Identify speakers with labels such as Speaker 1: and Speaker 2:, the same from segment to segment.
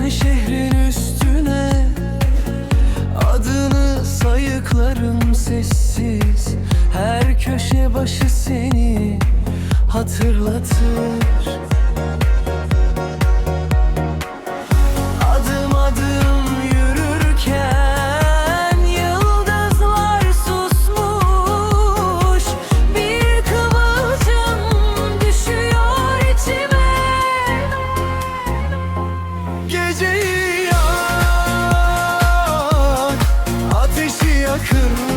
Speaker 1: Sen şehrin üstüne Adını sayıklarım sessiz. Her köşe başı seni hatırlatır. Yakın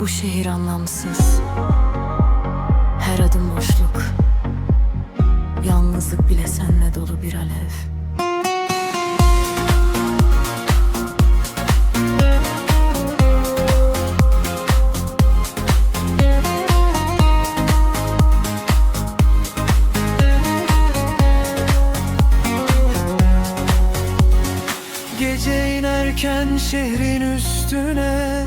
Speaker 2: Bu şehir anlamsız. Her adım boşluk. Yalnızlık bile senle dolu bir alev.
Speaker 1: Gece inerken şehrin üstüne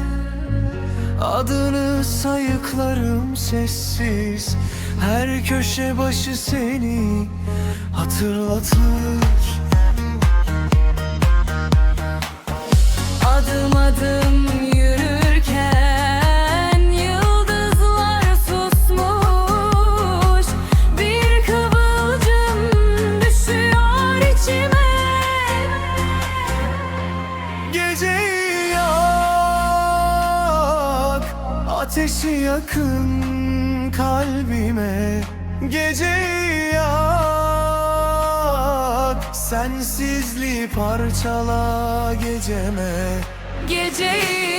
Speaker 1: Adını sayıklarım sessiz. Her köşe başı seni hatırlatır.
Speaker 2: Adım adım yürürken Yıldızlar susmuş. Bir kıvılcım düşüyor içime.
Speaker 1: Geceyi Ateşi yakın kalbime Geceyi yak. Sensizliği parçala geceme.
Speaker 2: Geceyi